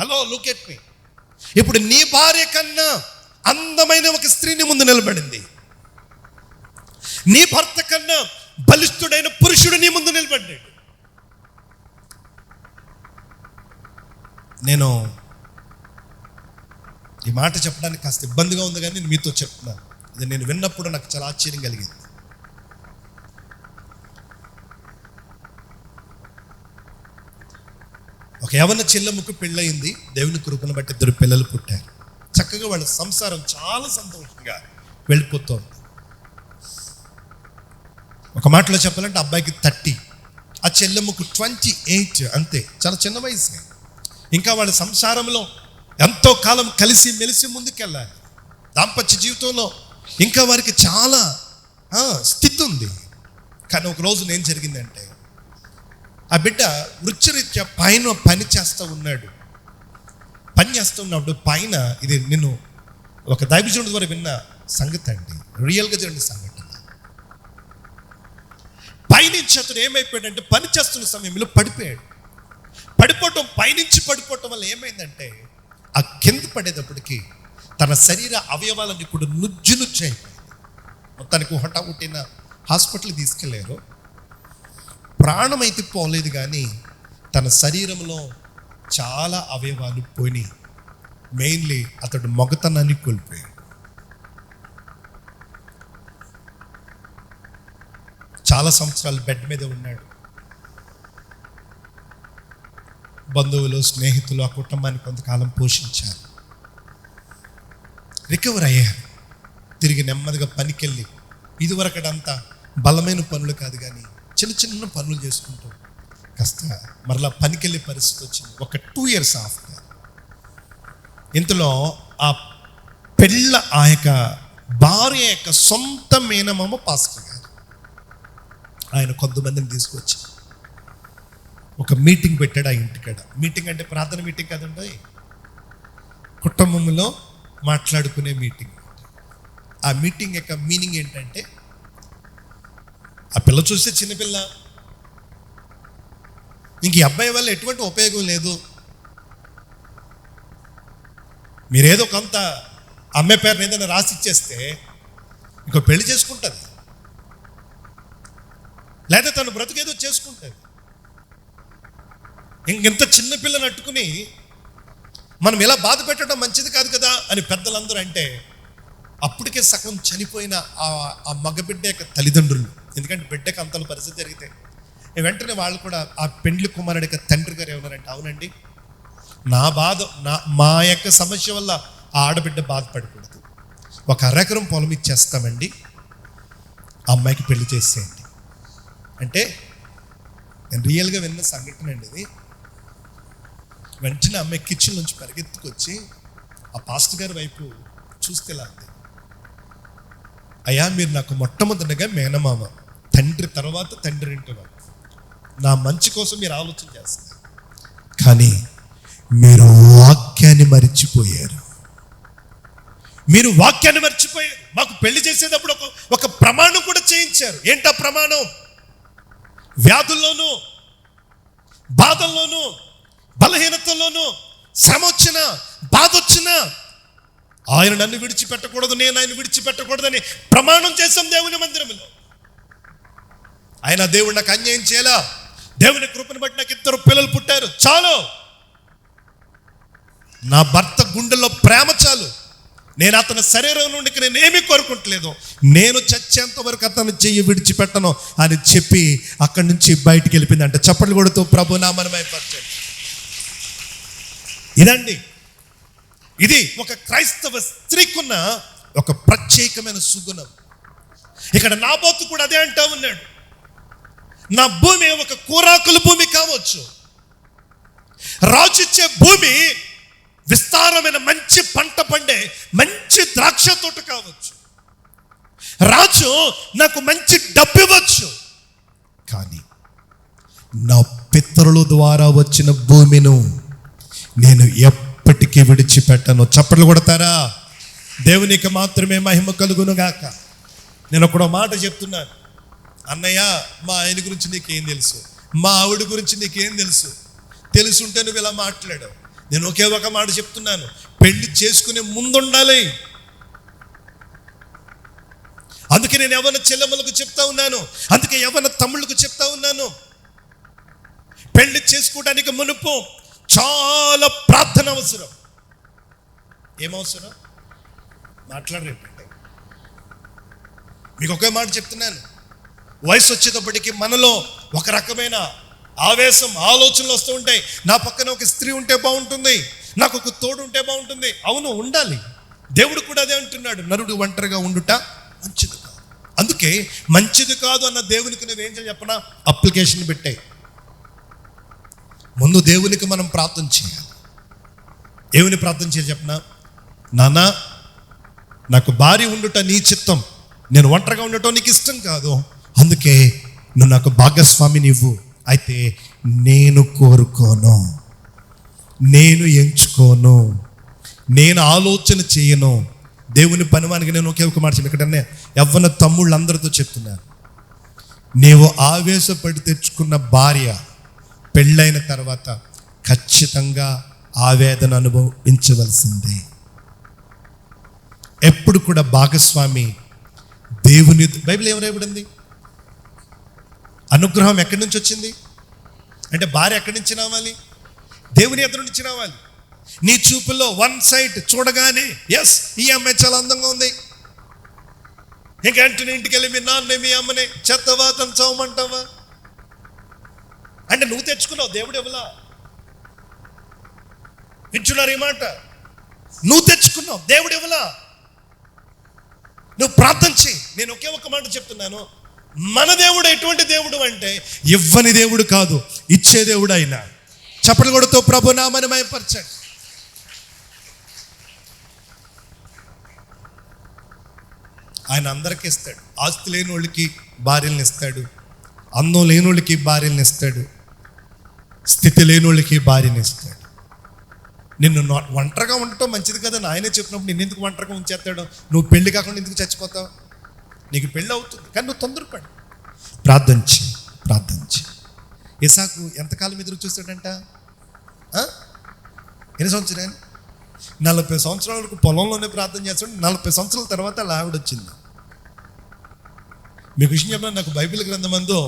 Hello look at me ఇప్పుడు నీ భార్య కన్నా అందమైన ఒక స్త్రీని ముందు నిలబడింది. నీ భర్త కన్నా బలిష్ఠుడైన పురుషుడు నీ ముందు నిలబడ్డాడు. నేను ఈ మాట చెప్పడానికి కాస్త ఇబ్బందిగా ఉంది కానీ నేను మీతో చెప్తున్నాను. ఇది నేను విన్నప్పుడు నాకు చాలా ఆశ్చర్యం కలిగింది. ఒక యవన చెల్లెమ్మకు పెళ్ళయింది. దేవుని కృపను బట్టి ఇద్దరు పిల్లలు పుట్టారు. చక్కగా వాళ్ళ సంసారం చాలా సంతోషంగా వెళ్ళిపోతుంది. ఒక మాటలో చెప్పాలంటే అబ్బాయికి థర్టీ ఆ చెల్లెమ్మకు ట్వంటీ ఎయిట్ అంతే. చాలా చిన్న వయసు ఇంకా వాళ్ళ సంసారంలో ఎంతో కాలం కలిసి మెలిసి ముందుకెళ్ళాలి. దాంపత్య జీవితంలో ఇంకా వారికి చాలా స్థితి ఉంది. కానీ ఒక రోజు ఏం జరిగిందంటే ఆ బిడ్డ వృత్తిరీత్యా పైన పని చేస్తూ ఉన్నాడు. పని చేస్తూ ఉన్నప్పుడు పైన ఇది నేను ఒక దైవజనుడి ద్వారా విన్న సంగతి అండి. రియల్గా జరిగిన సంఘటన. పైనుంచి అతను ఏమైపోయాడంటే పని చేస్తున్న సమయంలో పడిపోయాడు. పడిపోవటం పైనుంచి పడిపోవటం వల్ల ఏమైందంటే ఆ కింద పడేటప్పటికి తన శరీర అవయవాలన్నీ కూడా నుజ్జు నుజ్జు అయిపోయింది. మొత్తానికి హఠాహుట్టిన హాస్పిటల్ తీసుకెళ్ళారు. ప్రాణం అయితే పోలేదు కానీ తన శరీరంలో చాలా అవయవాలు పోయినాయి. మెయిన్లీ అతడు మగతనాన్ని కోల్పోయాడు. చాలా సంవత్సరాలు బెడ్ మీద ఉన్నాడు. బంధువులు స్నేహితులు ఆ కుటుంబాన్ని కొంతకాలం పోషించారు. రికవర్ అయ్యారు. తిరిగి నెమ్మదిగా పనికెళ్ళి ఇదివరకడంతా బలమైన పనులు కాదు కానీ చిన్న చిన్న పనులు చేసుకుంటూ. కాస్త మరలా పనికెళ్ళే పరిస్థితి వచ్చింది. ఒక టూ ఇయర్స్ ఆఫ్టర్ ఇంతలో ఆ పెళ్ళ ఆ యొక్క భార్య యొక్క సొంత మేనమామ పాస్టర్ గారు ఆయన కొంతమందిని తీసుకొచ్చి ఒక మీటింగ్ పెట్టాడు ఆ ఇంటికాడ. మీటింగ్ అంటే ప్రార్థన మీటింగ్ కదండి. కుటుంబంలో మాట్లాడుకునే మీటింగ్ ఆ మీటింగ్ యొక్క మీనింగ్ ఏంటంటే ఆ పిల్ల చూస్తే చిన్నపిల్ల ఇంక ఈ అబ్బాయి వల్ల ఎటువంటి ఉపయోగం లేదు. మీరేదో కొంత అమ్మాయి పేరుని ఏదైనా రాసి ఇచ్చేస్తే ఇంకో పెళ్ళి చేసుకుంటుంది. లేదా తను బ్రతికేదో చేసుకుంటుంది. ఇంకెంత చిన్నపిల్లని అట్టుకుని మనం ఇలా బాధ పెట్టడం మంచిది కాదు కదా అని పెద్దలందరూ అంటే అప్పటికే సగం చనిపోయిన ఆ ఆ మగబిడ్డ యొక్క తల్లిదండ్రులు. ఎందుకంటే బిడ్డకి అంతల పరిస్థితి జరిగితే. వెంటనే వాళ్ళు కూడా ఆ పెండ్లి కుమారుడి యొక్క తండ్రి గారు ఏమన్నారంటే అవునండి. నా బాధ నా మా యొక్క సమస్య వల్ల ఆ ఆడబిడ్డ బాధపడకూడదు. ఒక అరెకరం పొలం ఇచ్చేస్తామండి. ఆ అమ్మాయికి పెళ్ళి చేసేయండి. అంటే నేను రియల్గా విన్న సంఘటన అండి ఇది. వెంటనే అమ్మాయి కిచెన్ నుంచి పరిగెత్తుకొచ్చి ఆ పాస్టర్ గారి వైపు చూస్తే లాంటి అయ్యా మీరు నాకు మొట్టమొదటిగా మేనమామ తండ్రి తర్వాత తండ్రి వింటున్నారు నా మంచి కోసం మీరు ఆలోచన చేస్తారు. కానీ మీరు వాక్యాన్ని మరిచిపోయారు. మీరు వాక్యాన్ని మర్చిపోయారు. మాకు పెళ్ళి చేసేటప్పుడు ఒక ఒక ప్రమాణం కూడా చేయించారు. ఏంటా ప్రమాణం? వ్యాధుల్లోనూ బాధల్లోనూ బలహీనతల్లోనూ శ్రమ వచ్చినా బాధ వచ్చినా ఆయన నన్ను విడిచిపెట్టకూడదు నేను ఆయన విడిచిపెట్టకూడదని ప్రమాణం చేశాం దేవుని మందిరంలో. ఆయన దేవుడు నాకు అన్యాయం చేయాలా? దేవుని కృపను బట్టి నాకు ఇద్దరు పిల్లలు పుట్టారు. చాలు. నా భర్త గుండెల్లో ప్రేమ చాలు. నేను అతని శరీరం నుండి నేను ఏమీ కోరుకుంటలేదు. నేను చచ్చేంత వరకు అతను చెయ్యి విడిచిపెట్టను అని చెప్పి అక్కడి నుంచి బయటికి వెళ్ళిపోయింది అంటే చప్పట్లు కొడుతూ ప్రభు నామనమైపరచండి ఇదండి. ఇది ఒక క్రైస్తవ స్త్రీకున్న ఒక ప్రత్యేకమైన సుగుణం. ఇక్కడ నాబోతు కూడా అదే అంటా ఉన్నాడు. నా భూమి ఒక కూరాకుల భూమి కావచ్చు. రాజుచ్చే భూమి విస్తారమైన మంచి పంట పండే మంచి ద్రాక్ష తోట కావచ్చు. రాజు నాకు మంచి డబ్బు ఇవ్వచ్చు. కానీ నా పితరుల ద్వారా వచ్చిన భూమిను నేను ఎప్పుడు ఎప్పటికీ విడిచిపెట్టను. చప్పట్లు కొడతారా? దేవునికి మాత్రమే మహిమ కలుగునుగాక నేను ఒకడో మాట చెప్తున్నాను. అన్నయ్య మా ఆయన గురించి నీకేం తెలుసు? మా ఆవిడ గురించి నీకేం తెలుసు? తెలుసుంటే నువ్వు ఇలా మాట్లాడావు నేను ఒకే ఒక మాట చెప్తున్నాను. పెళ్ళి చేసుకునే ముందుండాలి. అందుకే నేను ఎవరిన చెల్లెమ్మలకు చెప్తా ఉన్నాను. అందుకే ఎవరి తమ్ముళ్ళకు చెప్తా ఉన్నాను. పెళ్ళి చేసుకోవడానికి మునుపు చాలా ప్రార్థన అవసరం. ఏమవసరం మాట్లాడరేపండి. మీకు ఒకే మాట చెప్తున్నాను. వయసు వచ్చేటప్పటికి మనలో ఒక రకమైన ఆవేశం ఆలోచనలు వస్తూ ఉంటాయి. నా పక్కన ఒక స్త్రీ ఉంటే బాగుంటుంది. నాకు ఒక తోడు ఉంటే బాగుంటుంది. అవును ఉండాలి. దేవుడు కూడా అదే అంటున్నాడు. నరుడు ఒంటరిగా ఉండుట మంచిది కాదు. అందుకే మంచిది కాదు అన్న దేవునికి నువ్వేం చేయాలి చెప్పనా? అప్లికేషన్ పెట్టాయి. ముందు దేవునికి మనం ప్రార్థన చేయాలి. ఏమని ప్రార్థన చేయాలి చెప్పనా? నానా నాకు భార్య ఉండుట నీ చిత్తం. నేను ఒంటరిగా ఉండటం నీకు ఇష్టం కాదు. అందుకే నువ్వు నాకు భాగస్వామి ఇవ్వు అయితే నేను కోరుకోను. నేను ఎంచుకోను. నేను ఆలోచన చేయను. దేవుని పనివానికి నేను ఒకే ఒక మాట చెప్పి ఇక్కడనే యవ్వన తమ్ముళ్ళందరితో చెప్తున్నాను నీవు ఆవేశపడి తెచ్చుకున్న భార్య పెళ్ళైన తర్వాత ఖచ్చితంగా ఆవేదన అనుభవించవలసిందే. ఎప్పుడు కూడా భాగస్వామి దేవుని బైబిల్ ఏం రాయబడింది? అనుగ్రహం ఎక్కడి నుంచి వచ్చింది? అంటే భార్య ఎక్కడి నుంచి రావాలి? దేవుని ఎదురు నుంచి రావాలి. నీ చూపుల్లో వన్ సైడ్ చూడగానే ఎస్ ఈ అమ్మాయి చాలా అందంగా ఉంది. ఇంకా వెంటనే ఇంటికి వెళ్ళి మీ నాన్న మీ అమ్మని చెత్తవా తను చవమంటావా? అంటే నువ్వు తెచ్చుకున్నావు దేవుడు ఎవలా వింటున్నారు ఈ మాట? నువ్వు తెచ్చుకున్నావు దేవుడు ఎవలా నువ్వు ప్రార్థన చేయి నేను ఒకే ఒక మాట చెప్తున్నాను. మన దేవుడు ఎటువంటి దేవుడు అంటే ఇవ్వని దేవుడు కాదు ఇచ్చే దేవుడు అయినా చప్పటి కొడుతూ ప్రభు నామని మయపరచండి. ఆయన అందరికి ఇస్తాడు. ఆస్తి లేని వాళ్ళకి భార్యలను ఇస్తాడు. అందం లేని వాళ్ళకి భార్యలను ఇస్తాడు. స్థితి లేని వాళ్ళకి భార్యని ఇస్తాడు. నిన్ను ఒంటరిగా ఉండటం మంచిది కదా ఆయనే చెప్పినప్పుడు నిన్ను ఎందుకు ఒంటరిగా ఉంచేస్తాడు? నువ్వు పెళ్ళి కాకుండా ఎందుకు చచ్చిపోతావు? నీకు పెళ్ళి అవుతుంది కానీ నువ్వు తొందరపడు. ప్రార్థించి ప్రార్థించి ఇసాకు ఎంతకాలం ఎదురు చూస్తాడంట ఎన్ని సంవత్సరాలు? నలభై సంవత్సరాల వరకు పొలంలోనే ప్రార్థన చేస్తాడు నలభై సంవత్సరాల తర్వాత అలా ఆవిడ వచ్చింది. మీకు విషయం చెప్పిన నాకు బైబిల్ గ్రంథమందు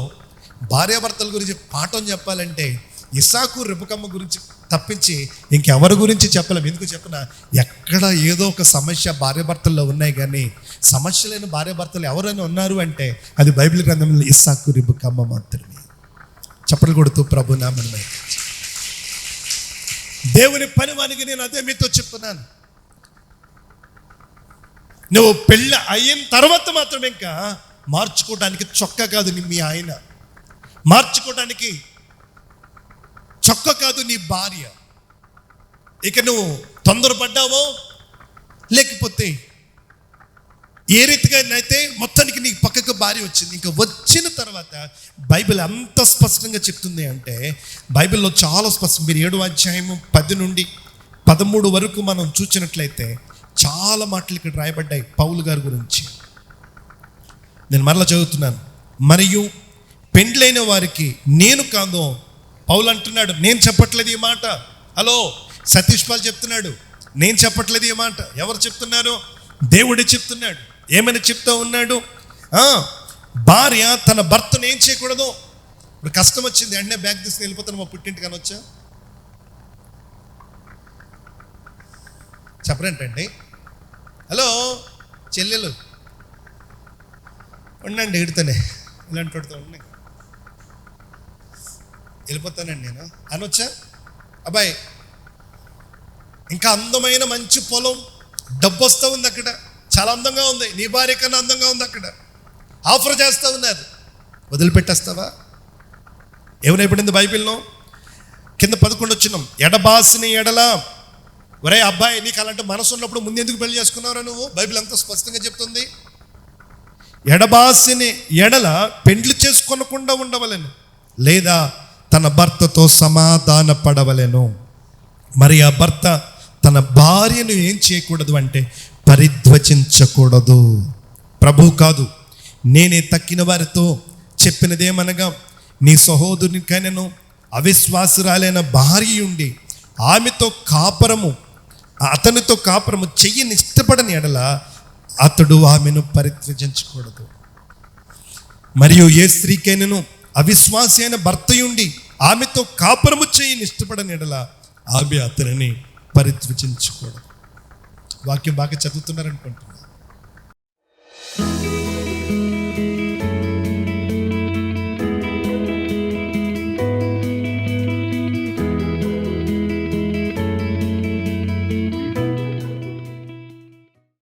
భార్యాభర్తల గురించి పాఠం చెప్పాలంటే ఇసాకు రిబకమ్మ గురించి తప్పించి ఇంకెవరి గురించి చెప్పలేము ఎందుకు చెప్పిన? ఎక్కడ ఏదో ఒక సమస్య భార్యాభర్తల్లో ఉన్నాయి కానీ సమస్య లేని భార్యాభర్తలు ఎవరైనా ఉన్నారు అంటే అది బైబిల్ గ్రంథంలో ఇస్సాకు రిబకమ్మ మాత్రమే. చప్పలు కొడుతూ ప్రభు నామని దేవుని పని వానికి నేను అదే మీతో చెప్తున్నాను. నువ్వు పెళ్ళి అయిన తర్వాత మాత్రం ఇంకా మార్చుకోవడానికి చొక్క కాదు నీ మీ ఆయన. మార్చుకోవడానికి చొక్క కాదు నీ భార్య. ఇక నువ్వు తొందరపడ్డావో? లేకపోతే ఏ రీతిగా అయితే మొత్తానికి నీ పక్కకు భార్య వచ్చింది ఇంకా వచ్చిన తర్వాత బైబిల్ అంత స్పష్టంగా చెప్తుంది అంటే బైబిల్లో చాలా స్పష్టం. మీరు ఏడు అధ్యాయము పది నుండి పదమూడు వరకు మనం చూసినట్లయితే చాలా మాటలు ఇక్కడ రాయబడ్డాయి పౌలు గారి గురించి. నేను మరలా చదువుతున్నాను. మరియు పెండ్లైన వారికి నేను కాదో పౌలు అంటున్నాడు నేను చెప్పట్లేదు ఈ మాట. హలో సతీష్ పాల్ చెప్తున్నాడు నేను చెప్పట్లేదు ఈ మాట. ఎవరు చెప్తున్నారు? దేవుడే చెప్తున్నాడు ఏమని చెప్తా ఉన్నాడు? ఆ, భార్య తన భర్తను ఏం చేయకూడదు? ఇప్పుడు కష్టం వచ్చింది వెంటనే బ్యాగ్ తీసుకుని వెళ్ళిపోతాను మా పుట్టింటికి అనొచ్చా చెప్పరేంటండి? హలో చెల్లెలు ఉండండి ఇడితేనే ఇలాంటి ఉండండి. వెళ్ళిపోతానండి నేను. అనొచ్చా? అబ్బాయి ఇంకా అందమైన మంచి పొలం డబ్బు వస్తూ ఉంది అక్కడ. చాలా అందంగా ఉంది. నీ భార్య కన్నా అందంగా ఉంది అక్కడ. ఆఫర్ చేస్తూ అది. వదిలిపెట్టేస్తావా? ఏమైపోయింది బైబిల్లో? కింద పదకొండు వచ్చినాం. ఎడబాసిన ఎడల. ఒరే అబ్బాయి నీకు అలాంటి మనసు ఉన్నప్పుడు ముందు ఎందుకు పెళ్ళి చేసుకున్నావురా నువ్వు? బైబిల్ అంత స్పష్టంగా చెప్తుంది. ఎడబాసిని ఎడల పెండ్లు చేసుకొనకుండా ఉండవలను. లేదా తన భర్తతో సమాధాన పడవలెను మరి ఆ భర్త తన భార్యను ఏం చేయకూడదు అంటే పరిధ్వచించకూడదు ప్రభు కాదు నేనే తక్కిన వారితో చెప్పినదేమనగా నీ సహోదరునికైనను అవిశ్వాసురాలైన భార్య ఉండి ఆమెతో కాపరము అతనితో కాపురము చెయ్యని ఇష్టపడని ఎడల అతడు ఆమెను పరిత్యజించకూడదు మరియు ఏ స్త్రీకైనను అవిశ్వాసి అయిన భర్తయుండి ఆమెతో కాపురము చేయని ఇష్టపడని ఎడల ఆమె అతనిని పరిత్యజించకూడదు. వాక్యం బాగా చదువుతున్నారనుకుంటున్నాను.